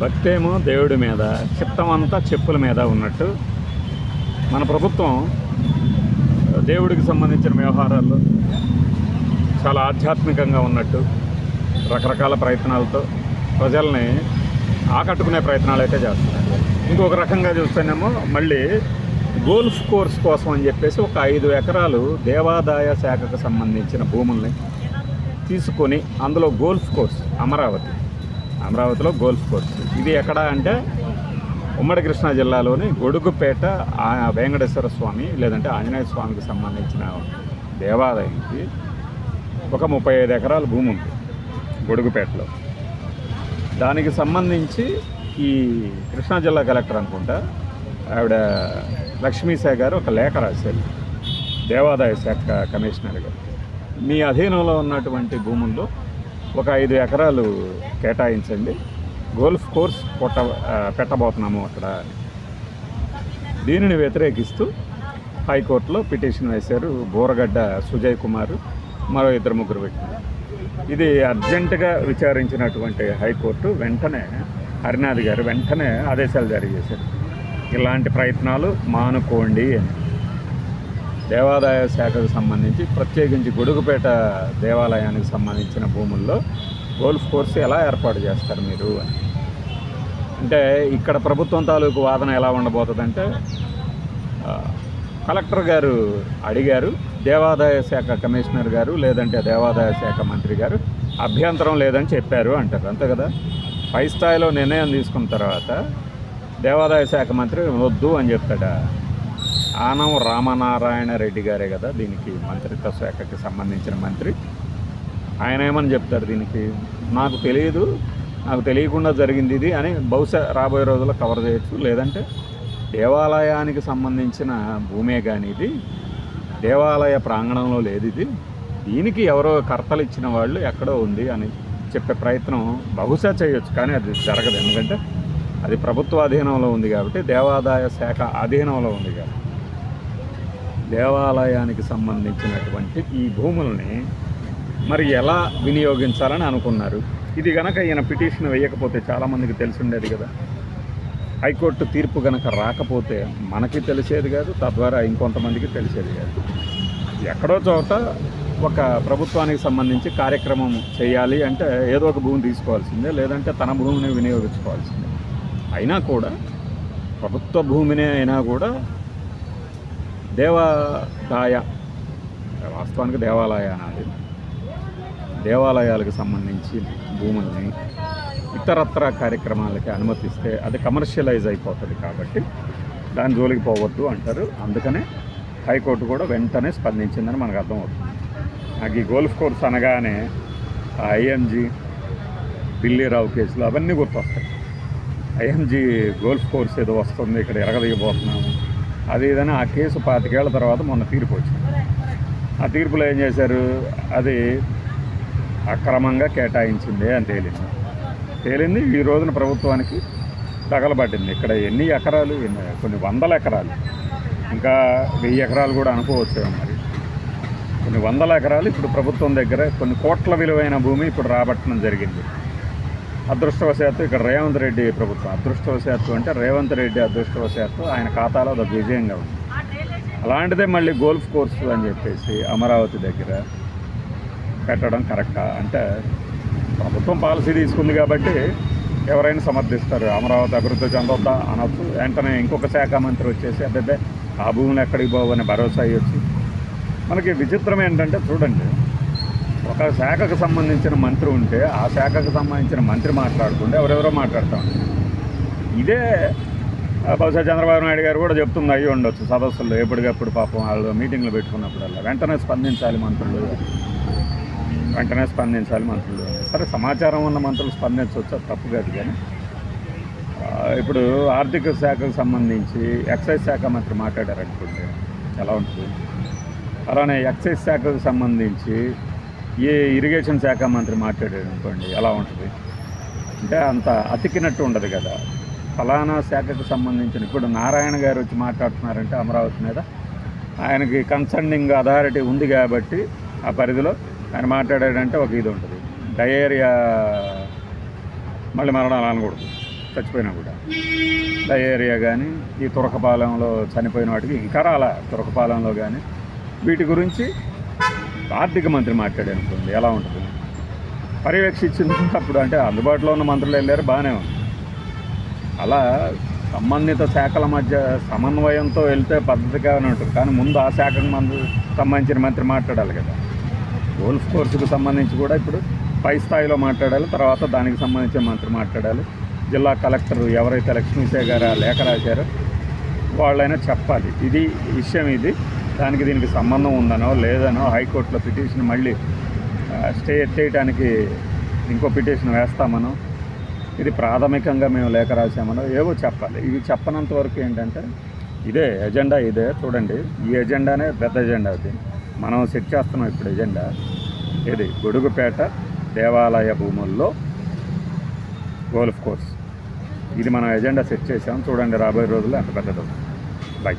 భక్తి ఏమో దేవుడి మీద చిత్తం అంతా చెప్పుల మీద ఉన్నట్టు. మన ప్రభుత్వం దేవుడికి సంబంధించిన వ్యవహారాల్లో చాలా ఆధ్యాత్మికంగా ఉన్నట్టు రకరకాల ప్రయత్నాలతో ప్రజల్ని ఆకట్టుకునే ప్రయత్నాలు అయితే చేస్తున్నారు. ఇంకొక రకంగా చూస్తేనేమో మళ్ళీ గోల్ఫ్ కోర్స్ కోసం అని చెప్పేసి ఒక ఐదు ఎకరాలు దేవాదాయ శాఖకు సంబంధించిన భూముల్ని తీసుకొని అందులో గోల్ఫ్ కోర్స్ అమరావతి. అమరావతిలో గోల్ఫ్ కోర్స్ ఇది ఎక్కడ అంటే ఉమ్మడి కృష్ణా జిల్లాలోని గొడుగుపేట వెంకటేశ్వర స్వామి లేదంటే ఆంజనేయ స్వామికి సంబంధించిన దేవాలయానికి ఒక ముప్పై ఐదు ఎకరాల భూమి ఉంది గొడుగుపేటలో. దానికి సంబంధించి ఈ కృష్ణా జిల్లా కలెక్టర్ అనుకుంటా ఆవిడ లక్ష్మీశాఖ గారు ఒక లేఖ రాశారు దేవాదాయ శాఖ కమిషనర్ గారు మీ అధీనంలో ఉన్నటువంటి భూముల్లో ఒక ఐదు ఎకరాలు కేటాయించండి. గోల్ఫ్ కోర్స్ కొట్ట పెట్టబోతున్నాము అక్కడ. దీనిని వ్యతిరేకిస్తూ హైకోర్టులో పిటిషన్ వేశారు బోరగడ్డ సుజయ్ కుమార్ మరో ఇద్దరు ముగ్గురు వ్యక్తులు. ఇది అర్జెంటుగా విచారించినటువంటి హైకోర్టు వెంటనే హరినాథ్ గారు వెంటనే ఆదేశాలు జారీ చేశారు. ఇలాంటి ప్రయత్నాలు మానుకోండి అని. దేవాదాయ శాఖకు సంబంధించి ప్రత్యేకించి గొడుగుపేట దేవాలయానికి సంబంధించిన భూముల్లో గోల్ఫ్ కోర్స్ ఎలా ఏర్పాటు చేస్తారు మీరు అని. అంటే ఇక్కడ ప్రభుత్వం తాలూకు వాదన ఎలా ఉండబోతుందంటే కలెక్టర్ గారు అడిగారు దేవాదాయ శాఖ కమిషనర్ గారు లేదంటే దేవాదాయ శాఖ మంత్రి గారు అభ్యంతరం లేదని చెప్పారు అంటారు. అంతే కదా? పై స్థాయిలో నిర్ణయం తీసుకున్న తర్వాత దేవాదాయ శాఖ మంత్రి వద్దు అని చెప్తాడా? ఆనం రామనారాయణ రెడ్డి గారే కదా దీనికి మంత్రిత్వ శాఖకి సంబంధించిన మంత్రి. ఆయన ఏమని చెప్తారు దీనికి? నాకు తెలియదు నాకు తెలియకుండా జరిగింది ఇది అని బహుశా రాబోయే రోజుల్లో కవర్ చేయొచ్చు. లేదంటే దేవాలయానికి సంబంధించిన భూమే కానీ ఇది దేవాలయ ప్రాంగణంలో లేదు ఇది. దీనికి ఎవరో కర్తలు ఇచ్చిన వాళ్ళు ఎక్కడో ఉంది అని చెప్పే ప్రయత్నం బహుశా చేయొచ్చు కానీ అది జరగదు. ఎందుకంటే అది ప్రభుత్వ అధీనంలో ఉంది కాబట్టి దేవాదాయ శాఖ అధీనంలో ఉంది కాబట్టి. దేవాలయానికి సంబంధించినటువంటి ఈ భూముల్ని మరి ఎలా వినియోగించాలని అనుకున్నారు. ఇది గనక ఈయన పిటిషన్ వేయకపోతే చాలామందికి తెలిసిండేది కదా. హైకోర్టు తీర్పు గనక రాకపోతే మనకి తెలిసేది కాదు తద్వారా ఇంకొంతమందికి తెలిసేది కాదు. ఎక్కడో చోట ఒక ప్రభుత్వానికి సంబంధించి కార్యక్రమం చేయాలి అంటే ఏదో ఒక భూమి తీసుకోవాల్సిందే లేదంటే తన భూమిని వినియోగించుకోవాల్సిందే. అయినా కూడా ప్రభుత్వ భూమినే అయినా కూడా దేవాదాయ వాస్తవానికి దేవాలయ అనాలి దేవాలయాలకు సంబంధించి భూముల్ని ఇతరత్ర కార్యక్రమాలకి అనుమతిస్తే అది కమర్షియలైజ్ అయిపోతుంది కాబట్టి దాని జోలికి పోవద్దు అంటారు. అందుకనే హైకోర్టు కూడా వెంటనే స్పందించిందని మనకు అర్థమవుతుంది. నాకు ఈ గోల్ఫ్ కోర్స్ అనగానే ఐఎంజీ ఢిల్లీరావు కేసులు అవన్నీ గుర్తొస్తాయి. ఐఎంజీ గోల్ఫ్ కోర్స్ ఏదో వస్తుంది ఇక్కడ ఎరగదీయబోతున్నాము. అది ఏదైనా ఆ కేసు పాతికేళ్ళ తర్వాత మొన్న తీర్పు వచ్చింది. ఆ తీర్పులో ఏం చేశారు? అది అక్రమంగా కేటాయించింది అని తేలింది. తేలింది ఈ రోజున ప్రభుత్వానికి తగలబట్టింది ఇక్కడ ఎన్ని ఎకరాలు? ఎన్ని కొన్ని వందల ఎకరాలు. ఇంకా వెయ్యి ఎకరాలు కూడా అనుకోవచ్చు మరి. కొన్ని వందల ఎకరాలు ఇప్పుడు ప్రభుత్వం దగ్గర కొన్ని కోట్ల విలువైన భూమి ఇప్పుడు రాబట్టడం జరిగింది. అదృష్టవశాత్తు ఇక్కడ రేవంత్ రెడ్డి ప్రభుత్వం. అదృష్టవశాత్తు అంటే రేవంత్ రెడ్డి అదృష్టవశాత్తు ఆయన ఖాతాలో అదొక విజయంగా ఉంది. అలాంటిదే మళ్ళీ గోల్ఫ్ కోర్సు అని చెప్పేసి అమరావతి దగ్గర పెట్టడం కరెక్టా? అంటే ప్రభుత్వం పాలసీ తీసుకుంది కాబట్టి ఎవరైనా సమర్థిస్తారు. అమరావతి అభివృద్ధి చెందొద్దా అనొచ్చు. వెంటనే ఇంకొక శాఖ మంత్రి వచ్చేసి అబ్బాయి ఆ భూములు ఎక్కడికి పోవు భరోసా అయ్యొచ్చు మనకి విచిత్రం ఏంటంటే చూడండి ఒక శాఖకు సంబంధించిన మంత్రి ఉంటే ఆ శాఖకు సంబంధించిన మంత్రి మాట్లాడుకుంటే ఎవరెవరో మాట్లాడుతూ. ఉంటారు ఇదే బహుశా చంద్రబాబు నాయుడు గారు కూడా చెప్తుంది అయ్యి ఉండొచ్చు సదస్సుల్లో ఎప్పటికప్పుడు పాపం వాళ్ళు మీటింగ్లు పెట్టుకున్నప్పుడల్లా. వెంటనే స్పందించాలి మంత్రులు. వెంటనే స్పందించాలి మంత్రులు. సరే సమాచారం ఉన్న మంత్రులు స్పందించవచ్చు అది తప్పు కాదు కానీ. ఇప్పుడు ఆర్థిక శాఖకు సంబంధించి ఎక్సైజ్ శాఖ మంత్రి మాట్లాడారనుకుంటే ఎలా ఉంటుంది? అలానే ఎక్సైజ్ శాఖకు సంబంధించి ఏ ఇరిగేషన్ శాఖ మంత్రి మాట్లాడాడు అనుకోండి ఎలా ఉంటుంది? అంటే అంత అతికినట్టు ఉండదు కదా. ఫలానా శాఖకు సంబంధించిన ఇప్పుడు నారాయణ గారు వచ్చి మాట్లాడుతున్నారంటే అమరావతి మీద ఆయనకి కన్సర్నింగ్ అథారిటీ ఉంది కాబట్టి ఆ పరిధిలో ఆయన మాట్లాడాడంటే ఒక ఇది ఉంటుంది. డయేరియా మళ్ళీ మరణాలు అనకూడదు చచ్చిపోయినా కూడా. డయేరియా కానీ ఈ తురకపాలెంలో చనిపోయిన వాటికి ఇంకా రాలా తురకపాలెంలో కానీ వీటి గురించి ఆర్థిక మంత్రి మాట్లాడే అనుకోండి ఎలా ఉంటుంది? పర్యవేక్షించినప్పుడు అంటే అందుబాటులో ఉన్న మంత్రులు వెళ్ళారు బాగానే ఉంది. అలా సంబంధిత శాఖల మధ్య సమన్వయంతో వెళ్తే పద్ధతిగానే ఉంటుంది. కానీ ముందు ఆ శాఖకు మందు సంబంధించిన మంత్రి మాట్లాడాలి కదా. గోల్ఫ్ కోర్సుకు సంబంధించి కూడా ఇప్పుడు పై స్థాయిలో మాట్లాడాలి తర్వాత దానికి సంబంధించిన మంత్రి మాట్లాడాలి. జిల్లా కలెక్టర్ ఎవరైతే లక్ష్మీశే గారు ఆ లేఖ రాశారో వాళ్ళైనా చెప్పాలి. ఇది విషయం ఇది. దానికి దీనికి సంబంధం ఉందనో లేదనో హైకోర్టులో పిటిషన్ మళ్ళీ స్టే ఎత్తేయటానికి ఇంకో పిటిషన్ వేస్తామనో ఇది ప్రాథమికంగా మేము లేఖ రాసామనో ఏవో చెప్పాలి. ఇవి చెప్పనంత వరకు ఏంటంటే ఇదే ఎజెండా ఇదే. చూడండి ఈ ఎజెండానే పెద్ద ఎజెండా అది. మనం సెట్ చేస్తున్నాం ఇప్పుడు ఎజెండా. ఇది గొడుగుపేట దేవాలయ భూముల్లో గోల్ఫ్ కోర్స్. ఇది మనం ఎజెండా సెట్ చేసాం చూడండి రాబోయే రోజుల్లో ఎంత పెద్దది. బై.